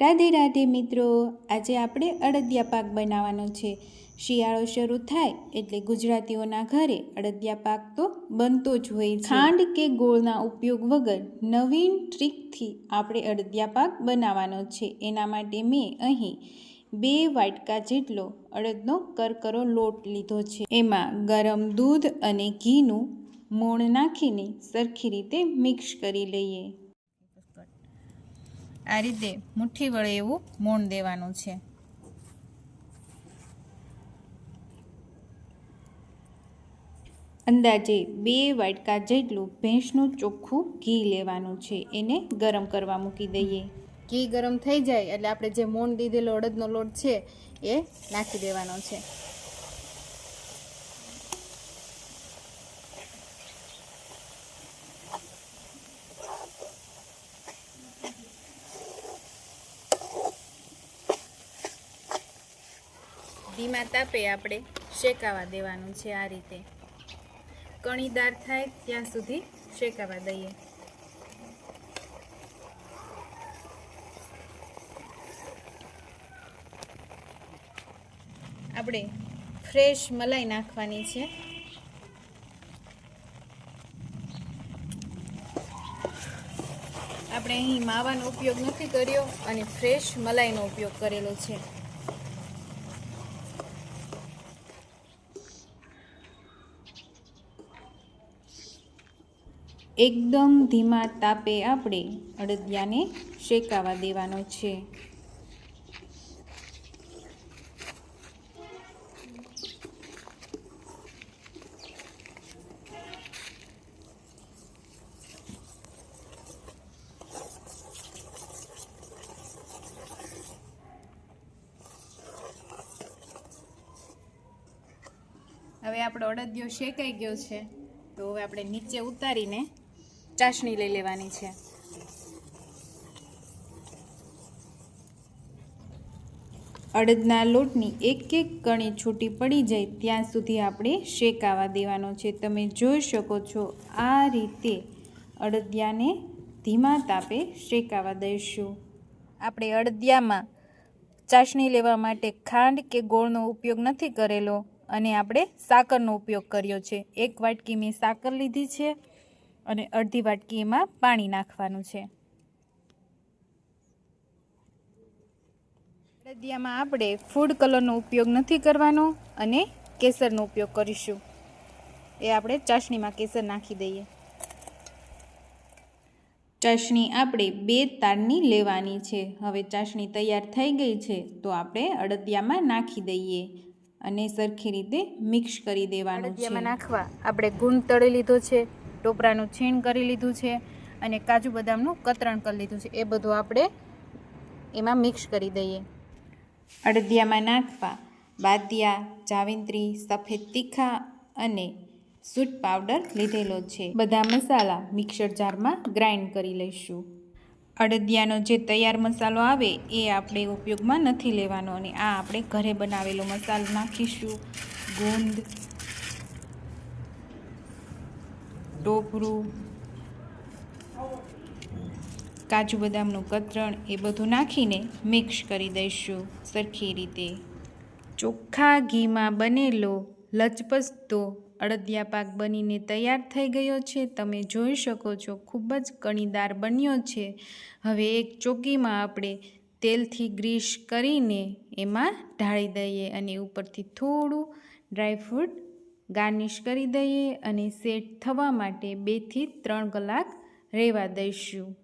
રાધે રાધે મિત્રો, આજે આપણે અડદિયા પાક બનાવવાનો છે. શિયાળો શરૂ થાય એટલે ગુજરાતીઓના ઘરે અડદિયા પાક તો બનતો જ હોય છે. ખાંડ કે ગોળના ઉપયોગ વગર નવીન ટ્રીકથી આપણે અડદિયા પાક બનાવવાનો છે. એના માટે મેં અહીં બે વાટકા જેટલો અડદનો કરકરો લોટ લીધો છે. એમાં ગરમ દૂધ અને ઘીનું મોણ નાખીને સરખી રીતે મિક્સ કરી લઈએ. આ રીતે મુઠ્ઠી વડે એવું મોણ દેવાનું છે. અંદાજે બે વાટકા જેટલું ભેંસનું ચોખ્ખું ઘી લેવાનું છે. એને ગરમ કરવા મૂકી દઈએ. ઘી ગરમ થઈ જાય એટલે આપણે જે મોણ દીધેલો અડદનો લોટ છે, એ નાખી દેવાનો છે. ધીમા તાપે આપણે શેકાવા દેવાનું છે આ રીતે. કણીદાર થાય ત્યાં સુધી શેકાવા દઈએ. આપણે ફ્રેશ મલાઈ નાખવાની છે. આપણે અહીં માવાનો ઉપયોગ નથી કર્યો અને ફ્રેશ મલાઈનો ઉપયોગ કરેલો છે. એકદમ ધીમા તાપે આપણે અડદિયાને શેકાવા દેવાનો છે. હવે આપણો અડદિયો શેકાઈ ગયો છે. તો હવે આપણે નીચે ઉતારીને ચાસણી લઈ લેવાની છે. અડદના લોટની એક એક કણી છૂટી પડી જાય ત્યાં સુધી આપણે શેકાવા દેવાનો છે. તમે જોઈ શકો છો, આ રીતે અડદિયાને ધીમા તાપે શેકાવા દઈશું. આપણે અડદિયામાં ચાસણી લેવા માટે ખાંડ કે ગોળનો ઉપયોગ નથી કરેલો અને આપણે સાકરનો ઉપયોગ કર્યો છે. એક વાટકી મેં સાકર લીધી છે. અને અડધી વાટકી એમાં પાણી નાખવાનું છે. અડદિયામાં આપણે ફૂડ કલરનો ઉપયોગ નથી કરવાનો અને કેસરનો ઉપયોગ કરીશું. એ આપણે ચાસણીમાં કેસર નાખી દઈએ. ચાસણી આપણે બે તારની લેવાની છે. હવે ચાસણી તૈયાર થઈ ગઈ છે તો આપણે અડદિયામાં નાખી દઈએ અને સરખી રીતે મિક્સ કરી દેવાનું છે. નાખવા આપણે ગુણ તળી લીધો છે. ટોપરાનું છીણ કરી લીધું છે અને કાજુ બદામનું કતરણ કરી લીધું છે. એ બધું આપણે એમાં મિક્સ કરી દઈએ. અડદિયામાં નાખવા બાદિયા, જાવિત્રી, સફેદ તીખા અને સૂટ પાવડર લીધેલો છે. બધા મસાલા મિક્સર જારમાં ગ્રાઇન્ડ કરી લઈશું. અડદિયાનો જે તૈયાર મસાલો આવે એ આપણે ઉપયોગમાં નથી લેવાનો અને આ આપણે ઘરે બનાવેલો મસાલો નાખીશું. ગુંદ ટોપરું કાજુ બદામનું કતરણ એ બધું નાખીને મિક્સ કરી દઈશું સરખી રીતે. ચોખ્ખા ઘીમાં બનેલો લચપસતો અડદિયા પાક બનીને તૈયાર થઈ ગયો છે. તમે જોઈ શકો છો, ખૂબ જ કણીદાર બન્યો છે. હવે એક ચોકીમાં આપણે તેલથી ગ્રીસ કરીને એમાં ઢાળી દઈએ અને ઉપરથી થોડું ડ્રાયફ્રૂટ ગાર્નિશ કરી દઈએ અને સેટ થવા માટે બેથી ત્રણ કલાક રહેવા દઈશું.